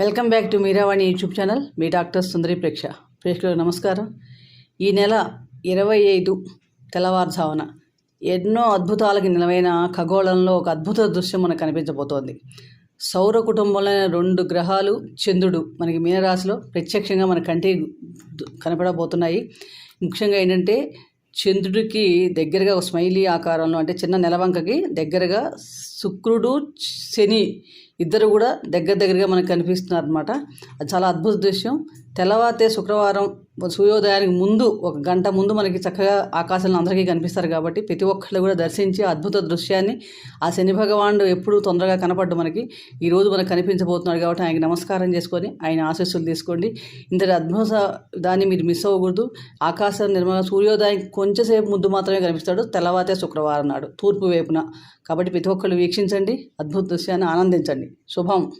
Welcome back to Meeravani YouTube channel. Me doctor Sundari ప్రేక్ష. ప్రేక్షకులకు నమస్కారం. ఈ నెల ఇరవై ఐదు తెల్లవారుజామున ఎన్నో అద్భుతాలకి నిలవైన ఖగోళంలో ఒక అద్భుత దృశ్యం మనకు కనిపించబోతోంది. సౌర కుటుంబంలో రెండు గ్రహాలు చంద్రుడు మనకి మీనరాశిలో ప్రత్యక్షంగా మన కంటి కనపడబోతున్నాయి. ముఖ్యంగా ఏంటంటే చంద్రుడికి దగ్గరగా ఒక స్మైలీ ఆకారంలో అంటే చిన్న నెలవంకకి దగ్గరగా శుక్రుడు శని ఇద్దరు కూడా దగ్గర దగ్గరగా మనకు కనిపిస్తున్నారు అనమాట అది చాలా అద్భుత దృశ్యం. తెల్లవారితే శుక్రవారం సూర్యోదయానికి ముందు ఒక గంట ముందు మనకి చక్కగా ఆకాశంలో అందరికీ కనిపిస్తారు కాబట్టి ప్రతి ఒక్కళ్ళు కూడా దర్శించి అద్భుత దృశ్యాన్ని ఆ శని భగవానుడు ఎప్పుడు తొందరగా కనపడ్డు మనకి. ఈరోజు మనకు కనిపించబోతున్నాడు కాబట్టి ఆయనకి నమస్కారం చేసుకొని ఆయన ఆశస్సులు తీసుకోండి. ఇంతటి అద్భుత దాన్ని మీరు మిస్ అవ్వకూడదు. ఆకాశం నిర్మల సూర్యోదయం కొంచెంసేపు ముద్దు మాత్రమే కనిపిస్తాడు. తెల్లవారితే శుక్రవారం నాడు తూర్పు వైపున. కాబట్టి ప్రతి ఒక్కళ్ళు వీక్షించండి. అద్భుత దృశ్యాన్ని ఆనందించండి. శుభం.